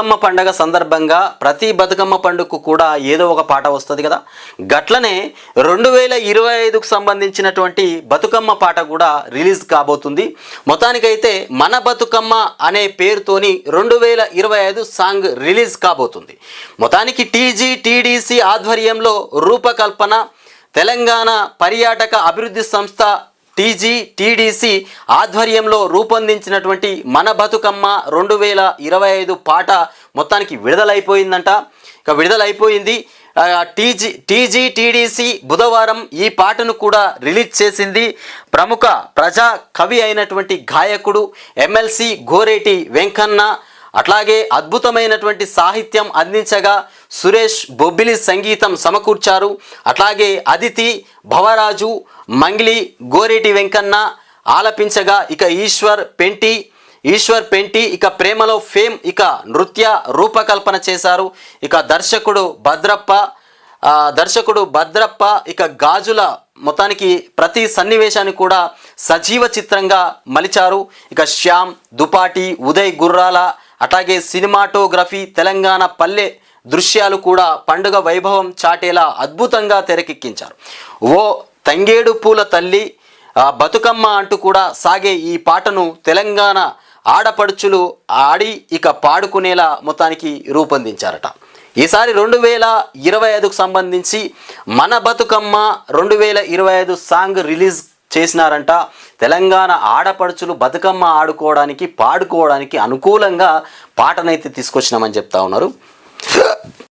బతుకమ్మ పండగ సందర్భంగా ప్రతి బతుకమ్మ పండుగకు కూడా ఏదో ఒక పాట వస్తుంది కదా. గట్లనే రెండు వేల ఇరవై ఐదుకు సంబంధించినటువంటి బతుకమ్మ పాట కూడా రిలీజ్ కాబోతుంది. మొత్తానికైతే మన బతుకమ్మ అనే పేరుతోని రెండు వేల ఇరవై ఐదు సాంగ్ రిలీజ్ కాబోతుంది. మొత్తానికి టీజీ టీడీసీ ఆధ్వర్యంలో రూపకల్పన తెలంగాణ పర్యాటక అభివృద్ధి సంస్థ టీజీ టీడీసీ ఆధ్వర్యంలో రూపొందించినటువంటి మన బతుకమ్మ రెండు వేల ఇరవై ఐదు పాట మొత్తానికి విడుదలైపోయిందంట. ఇక విడుదలైపోయింది. టీజీ టీజీ టీడీసీ బుధవారం ఈ పాటను కూడా రిలీజ్ చేసింది. ప్రముఖ ప్రజా కవి అయినటువంటి గాయకుడు ఎమ్మెల్సీ గోరేటి వెంకన్న అట్లాగే అద్భుతమైనటువంటి సాహిత్యం అందించగా సురేష్ బొబ్బిలి సంగీతం సమకూర్చారు. అట్లాగే అదితి భవరాజు మంగిలి గోరేటి వెంకన్న ఆలపించగా ఇక ఈశ్వర్ పెంటి ఈశ్వర్ పెంటి ఇక ప్రేమలో ఫేమ్ ఇక నృత్య రూపకల్పన చేశారు. ఇక దర్శకుడు భద్రప్ప దర్శకుడు భద్రప్ప ఇక గాజుల మొత్తానికి ప్రతి సన్నివేశాన్ని కూడా సజీవ చిత్రంగా మలిచారు. ఇక శ్యామ్ దుపాటి ఉదయ్ గుర్రాల అట్లాగే సినిమాటోగ్రఫీ తెలంగాణ పల్లె దృశ్యాలు కూడా పండుగ వైభవం చాటేలా అద్భుతంగా తెరకెక్కించారు. ఓ తంగేడు పూల తల్లి బతుకమ్మ అంటూ కూడా సాగే ఈ పాటను తెలంగాణ ఆడపడుచులు ఆడి ఇక పాడుకునేలా మొత్తానికి రూపొందించారట. ఈసారి రెండు వేల ఇరవై ఐదుకు సంబంధించి మన బతుకమ్మ రెండు వేల ఇరవై ఐదు సాంగ్ రిలీజ్ చేసినారంట. తెలంగాణ ఆడపడుచులు బతుకమ్మ ఆడుకోవడానికి పాడుకోవడానికి అనుకూలంగా పాటనైతే తీసుకొచ్చినామని చెప్తా ఉన్నారు.